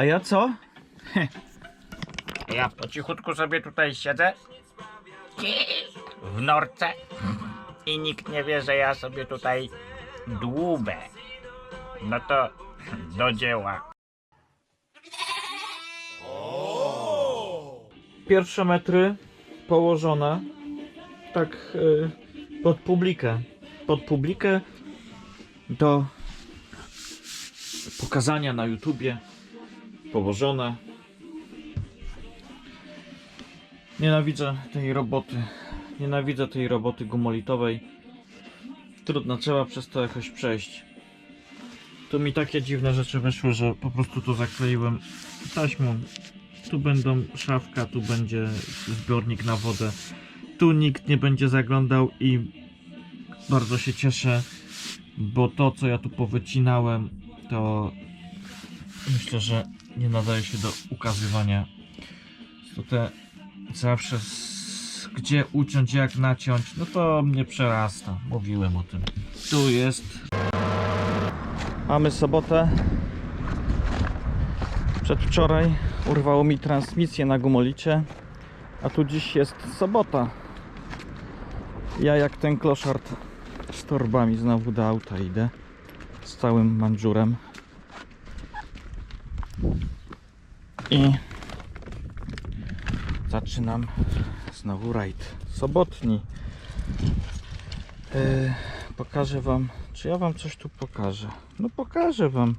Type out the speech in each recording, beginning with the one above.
A ja co? Ja po cichutku sobie tutaj siedzę w norce i nikt nie wie, że ja sobie tutaj dłubę. No to do dzieła. Pierwsze metry położone tak y, pod publikę. Pod publikę do pokazania na YouTubie. Położone. Nienawidzę tej roboty. Nienawidzę tej roboty gumolitowej. Trudno, trzeba przez to jakoś przejść. Tu mi takie dziwne rzeczy wyszły, że po prostu to zakleiłem taśmą. Tu będą szafka, tu będzie zbiornik na wodę. Tu nikt nie będzie zaglądał i bardzo się cieszę, bo to co ja tu powycinałem, to myślę, że nie nadaje się do ukazywania. To te zawsze gdzie uciąć, jak naciąć, no to mnie przerasta. Mówiłem o tym. Tu jest. Mamy sobotę. Przedwczoraj urwało mi transmisję na gumolicie, a tu dziś jest sobota. Ja jak ten kloszard z torbami znowu do auta idę. Z całym mandżurem. I zaczynam znowu rajd sobotni. Yy, pokażę wam, czy ja wam coś tu pokażę. No pokażę wam.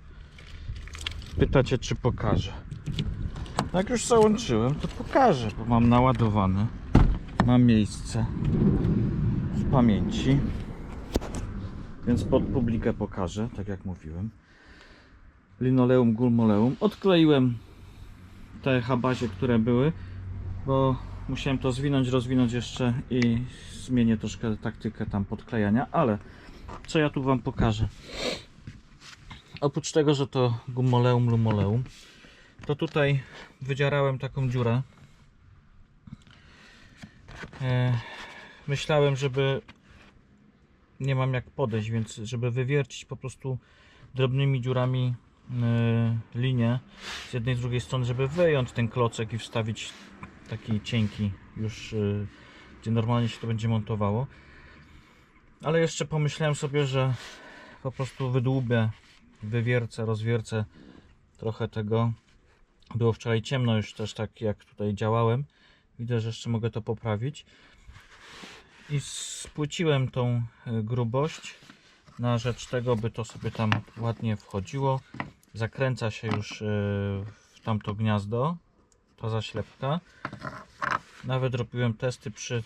Pytacie, czy pokażę. Jak już załączyłem, to pokażę, bo mam naładowany. Mam miejsce w pamięci. Więc pod publikę pokażę, tak jak mówiłem. Linoleum, gulmoleum. Odkleiłem te habazie, które były, bo musiałem to zwinąć, rozwinąć jeszcze i zmienię troszkę taktykę tam podklejania, ale co ja tu wam pokażę? Oprócz tego, że to gumoleum, lumoleum, to tutaj wydzierałem taką dziurę. E, myślałem, żeby nie mam jak podejść, więc żeby wywiercić po prostu drobnymi dziurami linię z jednej i z drugiej strony, żeby wyjąć ten klocek i wstawić taki cienki już, e, gdzie normalnie się to będzie montowało. Ale jeszcze pomyślałem sobie, że po prostu wydłubię wywiercę, rozwiercę trochę tego. Było wczoraj ciemno już też tak jak tutaj działałem. Widzę, że jeszcze mogę to poprawić. I spłyciłem tą e, grubość na rzecz tego, by to sobie tam ładnie wchodziło. Zakręca się już e, w tamto gniazdo, ta zaślepka. Nawet robiłem testy przy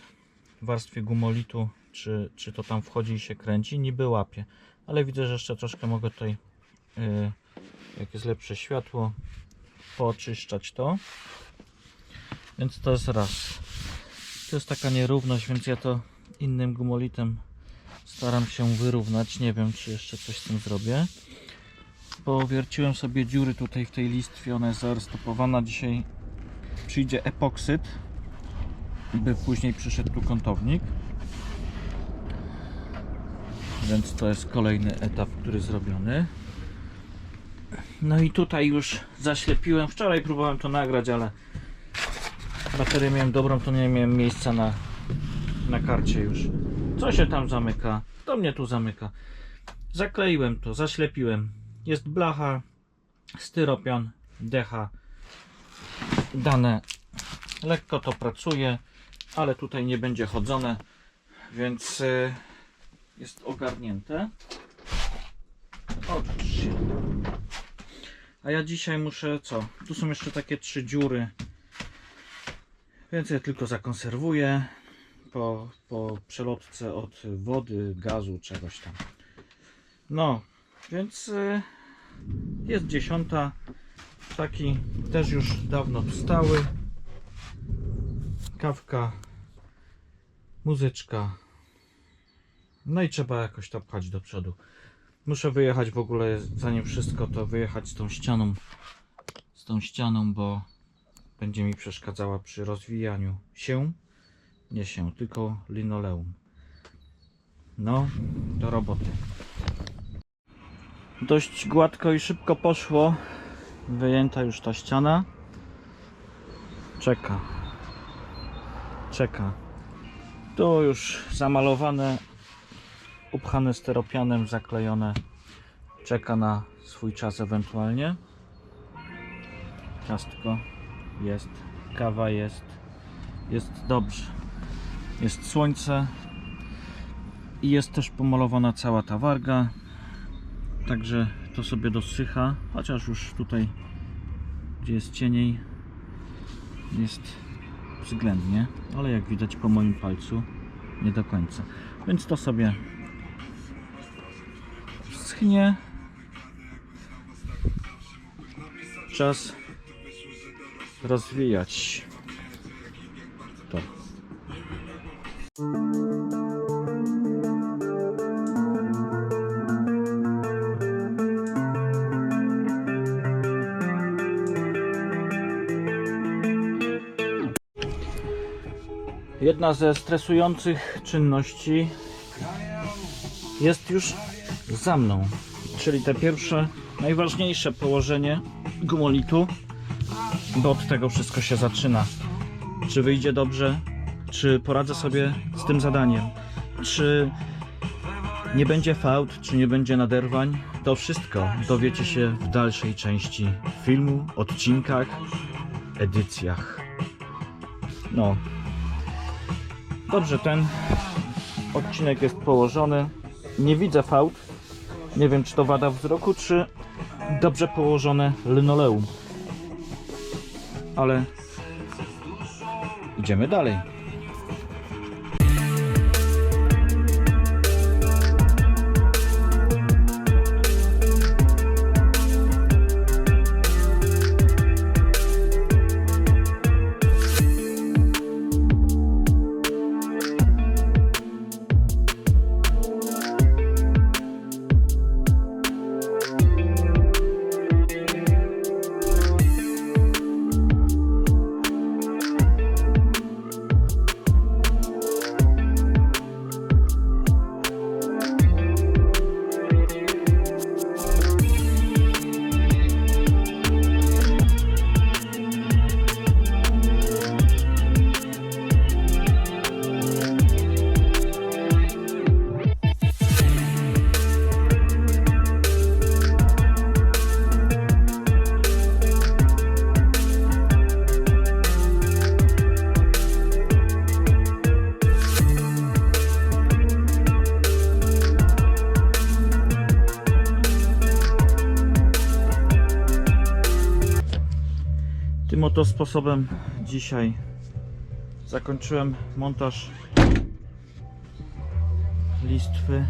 warstwie gumolitu, czy, czy to tam wchodzi i się kręci. Niby łapie, ale widzę, że jeszcze troszkę mogę tutaj y, jak jest lepsze światło, pooczyszczać to. Więc to jest raz. To jest taka nierówność, więc ja to innym gumolitem staram się wyrównać. Nie wiem, czy jeszcze coś z tym zrobię. Powierciłem sobie dziury tutaj w tej listwie, ona jest zarystopowana. Dzisiaj przyjdzie epoksyt, by później przyszedł tu kątownik. Więc to jest kolejny etap, który zrobiony. No i tutaj już zaślepiłem. Wczoraj próbowałem to nagrać, ale baterię miałem dobrą, to nie miałem miejsca na, na karcie już. Co się tam zamyka? To mnie tu zamyka. Zakleiłem to, zaślepiłem. Jest blacha, styropian, decha. Dane. Lekko to pracuje, ale tutaj nie będzie chodzone, więc y, jest ogarnięte. Się. A ja dzisiaj muszę co? Tu są jeszcze takie trzy dziury. Więc ja tylko zakonserwuję po, po przelotce od wody, gazu, czegoś tam. No, więc y, jest dziesiąta. Taki też już dawno wstały. Kawka, muzyczka. No i trzeba jakoś to pchać do przodu. Muszę wyjechać w ogóle, zanim wszystko to wyjechać z tą ścianą. Z tą ścianą, bo będzie mi przeszkadzała przy rozwijaniu się. Nie się, tylko linoleum. No, do roboty. Dość gładko i szybko poszło. wyjęta już ta ściana. Czeka. Czeka. Tu już zamalowane, upchane steropianem, zaklejone. Czeka na swój czas ewentualnie. Ciastko jest, kawa jest, jest dobrze. Jest słońce i jest też pomalowana cała ta warga. Także to sobie dosycha, chociaż już tutaj, gdzie jest cieniej, jest względnie, ale jak widać po moim palcu, nie do końca. Więc to sobie schnie. Czas rozwijać to. Jedna ze stresujących czynności jest już za mną, czyli te pierwsze, najważniejsze położenie gumolitu, bo od tego wszystko się zaczyna. Czy wyjdzie dobrze, czy poradzę sobie z tym zadaniem, czy nie będzie fałd, czy nie będzie naderwań, to wszystko dowiecie się w dalszej części filmu, odcinkach, edycjach. No, Dobrze, ten odcinek jest położony. Nie widzę fałd. Nie wiem, czy to wada wzroku, czy dobrze położone linoleum. Ale idziemy dalej. Oto sposobem dzisiaj zakończyłem montaż listwy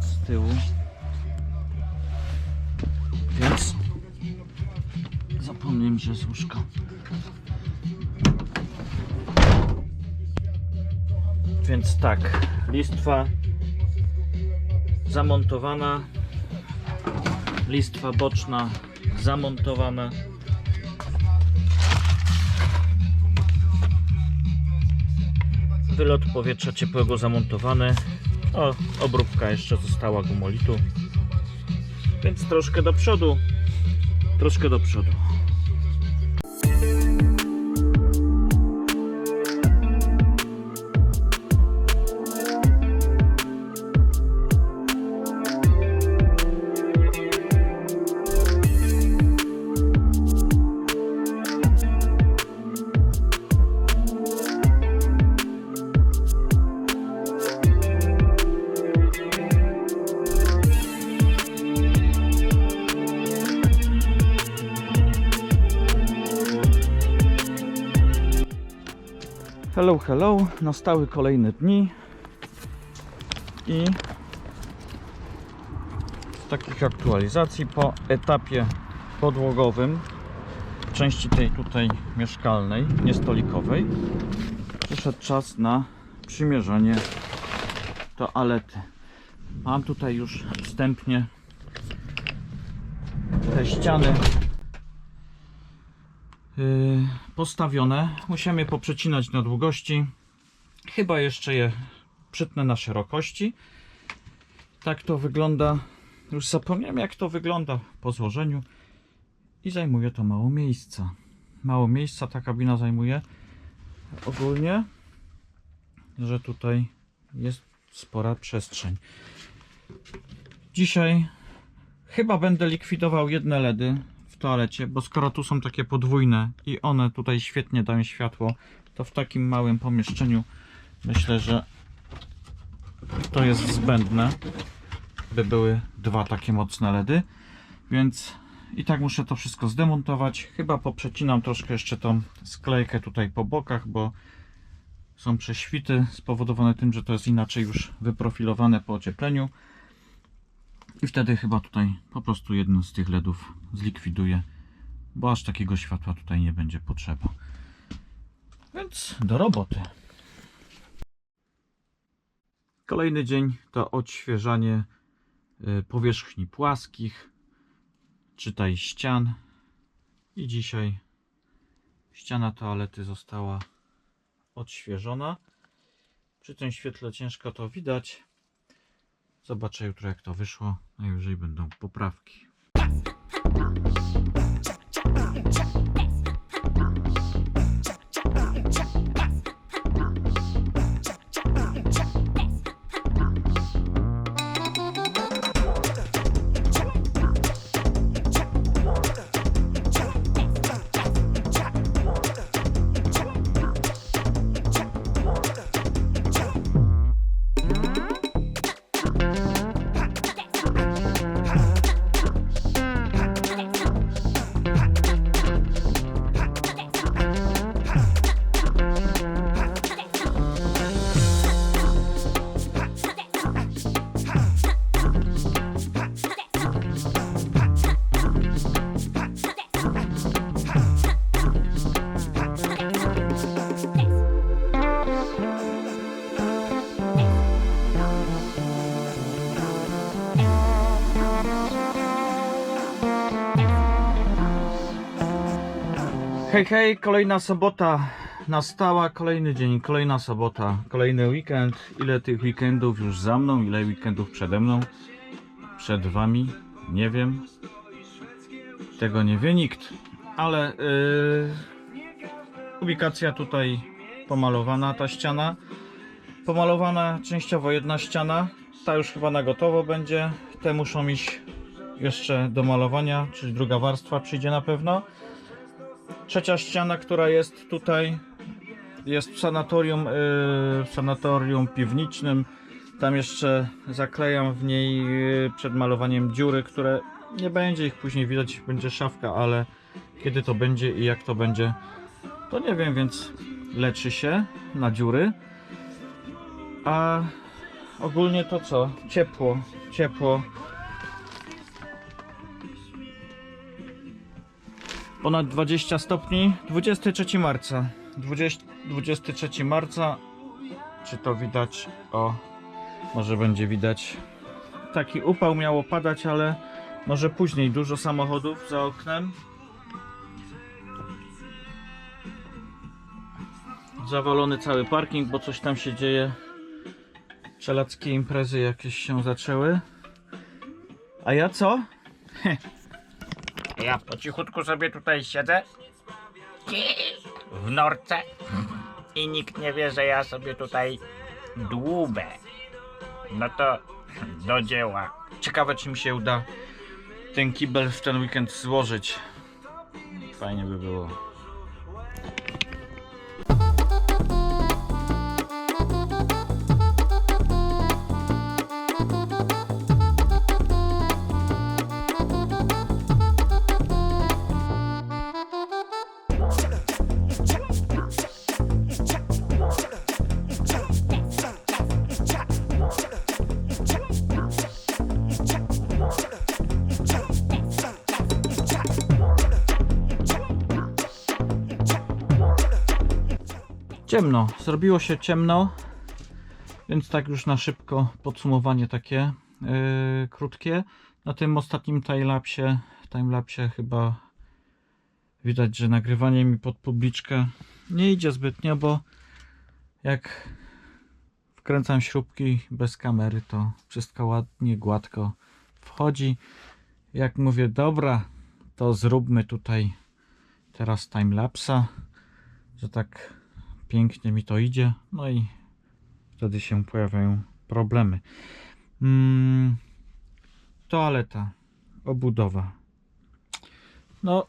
z tyłu. Więc zapomniałem, że jest łóżko. Więc tak, listwa zamontowana, listwa boczna zamontowana. Wylot powietrza ciepłego zamontowany. O, obróbka jeszcze została gumolitu. Więc troszkę do przodu, troszkę do przodu. Hello, hello. Nastały kolejne dni i z takich aktualizacji po etapie podłogowym w części tej tutaj mieszkalnej, niestolikowej przyszedł czas na przymierzenie toalety. Mam tutaj już wstępnie te ściany postawione. Musimy je poprzecinać na długości. Chyba jeszcze je przytnę na szerokości. Tak to wygląda. Już zapomniałem jak to wygląda po złożeniu. i zajmuje to mało miejsca. Mało miejsca ta kabina zajmuje ogólnie, że tutaj jest spora przestrzeń. Dzisiaj chyba będę likwidował jedne LEDy toalecie, bo skoro tu są takie podwójne i one tutaj świetnie dają światło, to w takim małym pomieszczeniu myślę, że to jest zbędne, by były dwa takie mocne LEDy, więc i tak muszę to wszystko zdemontować. Chyba poprzecinam troszkę jeszcze tą sklejkę tutaj po bokach, bo są prześwity spowodowane tym, że to jest inaczej już wyprofilowane po ociepleniu. I wtedy chyba tutaj po prostu jedno z tych LEDów zlikwiduję, bo aż takiego światła tutaj nie będzie potrzeba. Więc do roboty. Kolejny dzień to odświeżanie y, powierzchni płaskich, czytaj ścian. I dzisiaj ściana toalety została odświeżona. Przy tym świetle ciężko to widać. Zobaczę jutro jak to wyszło, jeżeli będą poprawki. Hej, hej, kolejna sobota nastała, kolejny dzień, kolejna sobota, kolejny weekend. Ile tych weekendów już za mną, ile weekendów przede mną, przed wami, nie wiem. Tego nie wie nikt, ale yy, ubikacja tutaj pomalowana, ta ściana. Pomalowana częściowo jedna ściana, ta już chyba na gotowo będzie. Te muszą iść jeszcze do malowania, czyli druga warstwa przyjdzie na pewno. Trzecia ściana, która jest tutaj, jest w sanatorium, yy, w sanatorium piwniczym. Tam jeszcze zaklejam w niej yy, przed malowaniem dziury, które nie będzie ich później widać, będzie szafka, ale kiedy to będzie i jak to będzie, to nie wiem, więc leczy się na dziury. A ogólnie to co? Ciepło, ciepło. Ponad 20 stopni. 23 marca. 20, 23 marca. Czy to widać? O może będzie widać. Taki upał miało padać ale może później dużo samochodów za oknem. Zawalony cały parking bo coś tam się dzieje. Czelackie imprezy jakieś się zaczęły. A ja co? Ja po cichutku sobie tutaj siedzę w norce i nikt nie wie, że ja sobie tutaj dłubę. No to do dzieła. Ciekawe, czy mi się uda ten kibel w ten weekend złożyć. Fajnie by było. Ciemno, zrobiło się ciemno, więc tak już na szybko podsumowanie takie yy, krótkie. Na tym ostatnim timelapsie, timelapsie chyba widać, że nagrywanie mi pod publiczkę nie idzie zbytnio, bo jak wkręcam śrubki bez kamery, to wszystko ładnie, gładko wchodzi. Jak mówię, dobra, to zróbmy tutaj teraz timelapsa, że tak pięknie mi to idzie. No i wtedy się pojawiają problemy. Mm, toaleta, obudowa. No,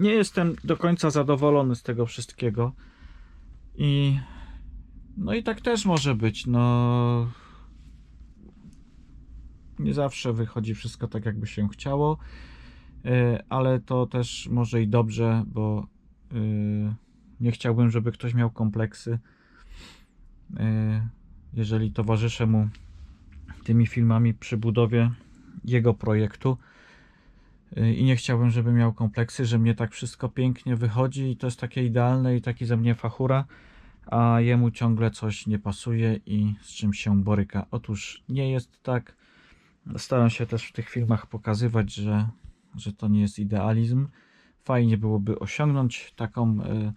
nie jestem do końca zadowolony z tego wszystkiego. I no i tak też może być. No, nie zawsze wychodzi wszystko tak, jakby się chciało, y, ale to też może i dobrze, bo y, nie chciałbym, żeby ktoś miał kompleksy. Y, Jeżeli towarzyszę mu tymi filmami przy budowie jego projektu y, i nie chciałbym, żeby miał kompleksy, że mnie tak wszystko pięknie wychodzi i to jest takie idealne i taki ze mnie fachura, a jemu ciągle coś nie pasuje i z czym się boryka. Otóż nie jest tak. Staram się też w tych filmach pokazywać, że, że to nie jest idealizm. Fajnie byłoby osiągnąć taką y,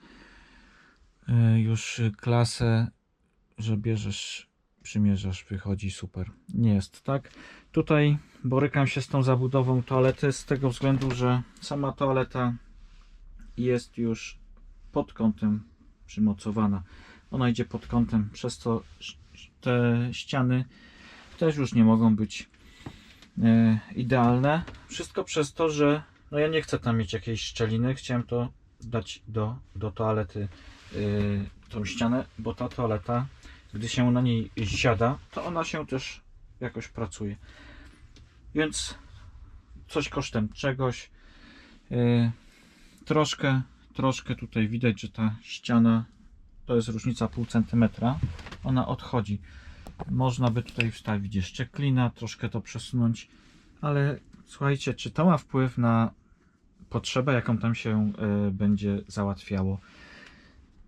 już klasę, że bierzesz, przymierzasz, wychodzi super. Nie jest tak. Tutaj borykam się z tą zabudową toalety z tego względu, że sama toaleta jest już pod kątem przymocowana. Ona idzie pod kątem, przez co te ściany też już nie mogą być e, idealne. Wszystko przez to, że no ja nie chcę tam mieć jakiejś szczeliny. Chciałem to dać do, do toalety e, tą ścianę, bo ta toaleta, gdy się na niej siada, to ona się też jakoś pracuje. Więc coś kosztem czegoś. E, troszkę, troszkę tutaj widać, że ta ściana to jest różnica pół centymetra. Ona odchodzi. Można by tutaj wstawić jeszcze klina, troszkę to przesunąć, ale słuchajcie, czy to ma wpływ na potrzebę, jaką tam się y, będzie załatwiało?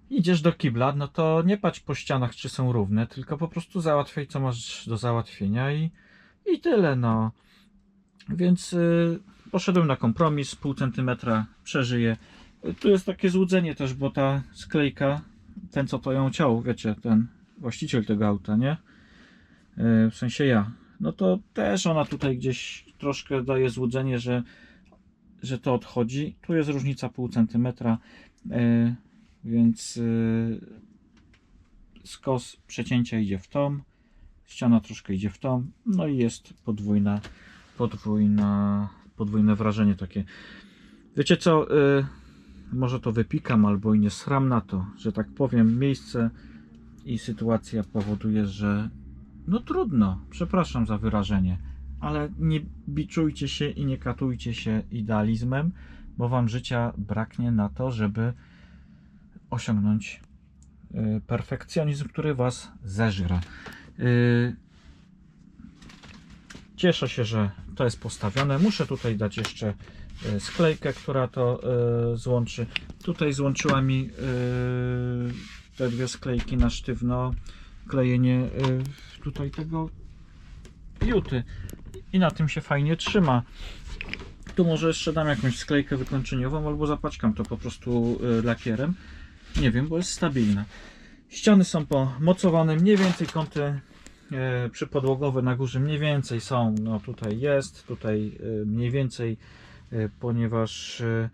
Idziesz do kibla, no to nie patrz po ścianach, czy są równe, tylko po prostu załatwiaj, co masz do załatwienia i, i tyle, no. Więc y, poszedłem na kompromis, pół centymetra przeżyję. Y, Tu jest takie złudzenie też, bo ta sklejka, ten co to ją ciął, wiecie, ten właściciel tego auta, nie? Y, W sensie ja. No to też ona tutaj gdzieś troszkę daje złudzenie, że, że to odchodzi. Tu jest różnica pół centymetra, y, więc y, skos przecięcia idzie w tą, ściana troszkę idzie w tą, no i jest podwójna, podwójna, podwójne wrażenie takie. Wiecie co, y, może to wypikam albo i nie sram na to, że tak powiem, miejsce i sytuacja powoduje, że no trudno, przepraszam za wyrażenie, ale nie biczujcie się i nie katujcie się idealizmem, bo wam życia braknie na to, żeby osiągnąć y, perfekcjonizm, który was zeżre. Y, Cieszę się, że to jest postawione. Muszę tutaj dać jeszcze y, sklejkę, która to złączy. Tutaj złączyła mi te dwie sklejki na sztywno klejenie tutaj tego juty i na tym się fajnie trzyma. Tu może jeszcze dam jakąś sklejkę wykończeniową albo zapaczkam to po prostu lakierem. Nie wiem, bo jest stabilne. Ściany są pomocowane, mniej więcej kąty e, przypodłogowe na górze mniej więcej są. No tutaj jest, tutaj e, mniej więcej, e, ponieważ e,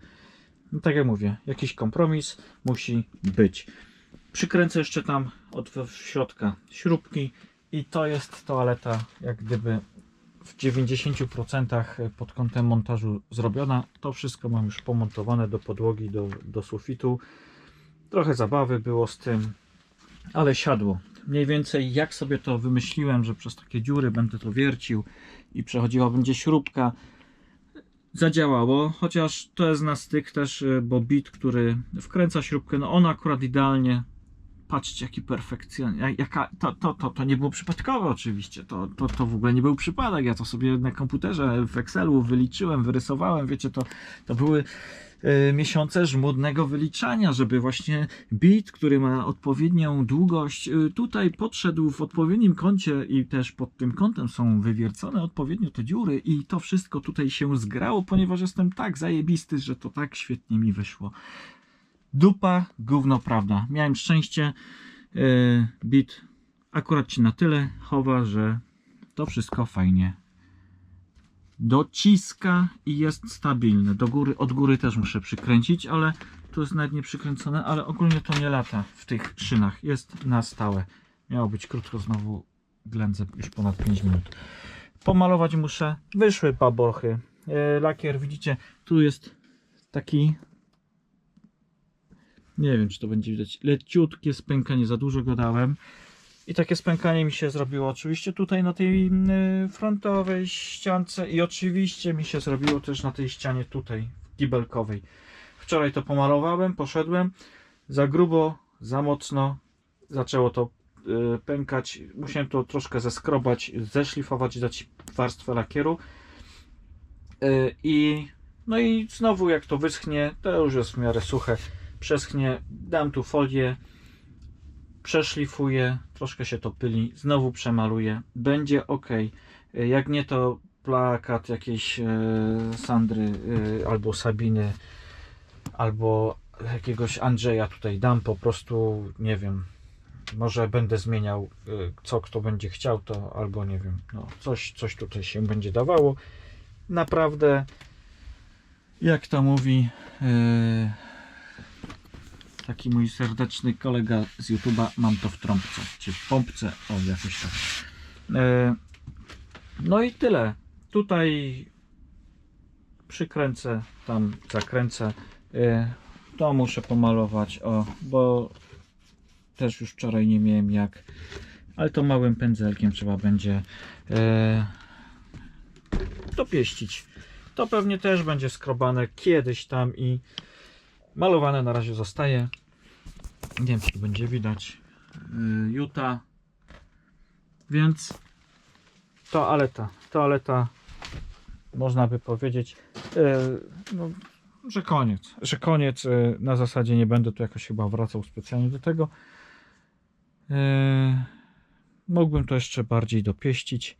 no tak jak mówię, jakiś kompromis musi być. Przykręcę jeszcze tam od środka śrubki i to jest toaleta jak gdyby w 90% pod kątem montażu zrobiona. To wszystko mam już pomontowane do podłogi, do, do sufitu. Trochę zabawy było z tym, ale siadło. Mniej więcej jak sobie to wymyśliłem, że przez takie dziury będę to wiercił i przechodziła będzie śrubka. Zadziałało, chociaż to jest na styk też, y, bo bit, który wkręca śrubkę, no on akurat idealnie. Patrzcie, jaki perfekcjon. jak- Jaka, to, to, to, to nie było przypadkowe, oczywiście. To, to, to w ogóle nie był przypadek. Ja to sobie na komputerze w Excelu wyliczyłem, wyrysowałem. Wiecie, to, to były e, miesiące żmudnego wyliczania, żeby właśnie bit, który ma odpowiednią długość, e, tutaj podszedł w odpowiednim kącie i też pod tym kątem są wywiercone odpowiednio te dziury i to wszystko tutaj się zgrało, ponieważ jestem tak zajebisty, że to tak świetnie mi wyszło. Dupa, gówno prawda. Miałem szczęście, e, bit akurat ci na tyle chowa, że to wszystko fajnie dociska i jest stabilne. Do góry, od góry też muszę przykręcić, ale tu jest nawet nie przykręcone, ale ogólnie to nie lata w tych szynach. Jest na stałe. Miało być krótko, znowu ględzę już ponad 5 minut. Pomalować muszę. Wyszły paborchy. E, lakier, widzicie, tu jest taki nie wiem, czy to będzie widać. Leciutkie spękanie, za dużo go dałem. I takie spękanie mi się zrobiło oczywiście tutaj na tej y, frontowej ściance i oczywiście mi się zrobiło też na tej ścianie tutaj, kibelkowej. Wczoraj to pomalowałem, poszedłem za grubo, za mocno, zaczęło to y, pękać. Musiałem to troszkę zeskrobać, zeszlifować, dać warstwę lakieru. Y, I no i znowu jak to wyschnie, to już jest w miarę suche, przeschnie, dam tu folię, przeszlifuję, troszkę się to pyli, znowu przemaluję, będzie ok. Jak nie to plakat jakiejś e, Sandry e, albo Sabiny albo jakiegoś Andrzeja tutaj dam po prostu, nie wiem, może będę zmieniał e, co kto będzie chciał to albo nie wiem, no coś, coś tutaj się będzie dawało. Naprawdę jak to mówi e, taki mój serdeczny kolega z YouTube'a, mam to w trąbce, czy w pompce, o jakoś tak. E, no i tyle. Tutaj przykręcę, tam zakręcę. E, to muszę pomalować, o, bo też już wczoraj nie miałem jak, ale to małym pędzelkiem trzeba będzie e, dopieścić. To pewnie też będzie skrobane kiedyś tam i malowane na razie zostaje. Nie wiem, czy będzie widać. Yy, Juta. Więc toaleta. Toaleta można by powiedzieć, yy, no, że koniec. Że koniec. Yy, na zasadzie nie będę tu jakoś chyba wracał specjalnie do tego. Mógłbym to jeszcze bardziej dopieścić.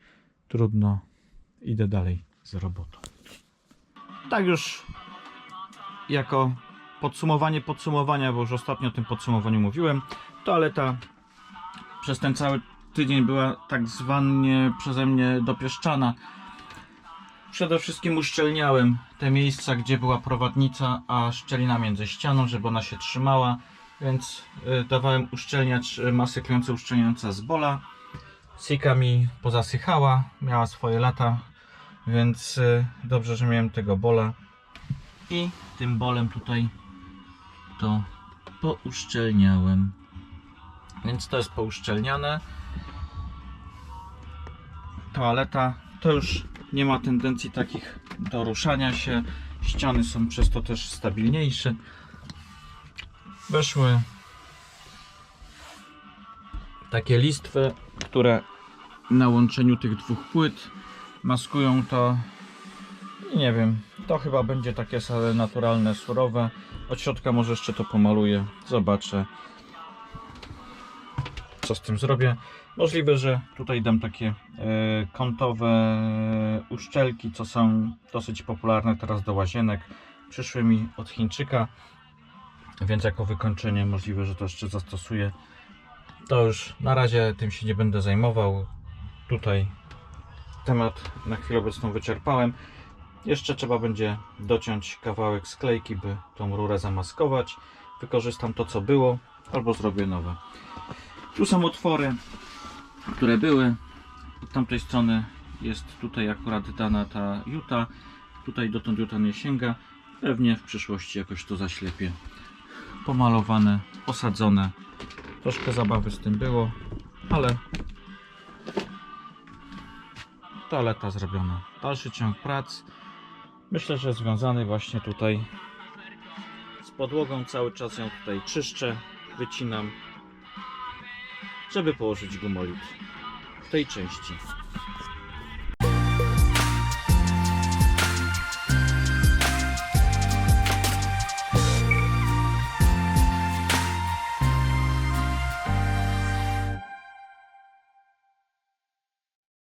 Trudno. Idę dalej z robotą. Tak już jako podsumowanie podsumowania, bo już ostatnio o tym podsumowaniu mówiłem. Toaleta przez ten cały tydzień była tak zwanie przeze mnie dopieszczana. Przede wszystkim uszczelniałem te miejsca, gdzie była prowadnica, a szczelina między ścianą, żeby ona się trzymała, więc y, dawałem uszczelniacz y, masę klejące uszczelniające z bola. Sika mi pozasychała, miała swoje lata, więc y, dobrze, że miałem tego bola. I tym bolem tutaj to pouszczelniałem. Więc to jest pouszczelniane. Toaleta to już nie ma tendencji takich do ruszania się. Ściany są przez to też stabilniejsze. Weszły takie listwy, które na łączeniu tych dwóch płyt maskują to nie wiem, to chyba będzie takie naturalne, surowe. Od środka może jeszcze to pomaluję. Zobaczę, co z tym zrobię. Możliwe, że tutaj dam takie e, kątowe uszczelki, co są dosyć popularne teraz do łazienek. Przyszły mi od Chińczyka, więc jako wykończenie możliwe, że to jeszcze zastosuję. To już na razie tym się nie będę zajmował. Tutaj temat na chwilę obecną wyczerpałem. Jeszcze trzeba będzie dociąć kawałek sklejki, by tą rurę zamaskować. Wykorzystam to, co było, albo zrobię nowe. Tu są otwory, które były. Od tamtej strony jest tutaj akurat dana ta juta. Tutaj dotąd juta nie sięga. Pewnie w przyszłości jakoś to zaślepię. Pomalowane, osadzone. Troszkę zabawy z tym było, ale toaleta zrobiona. Dalszy ciąg prac. Myślę, że związany właśnie tutaj z podłogą. Cały czas ją tutaj czyszczę, wycinam, żeby położyć gumolit w tej części.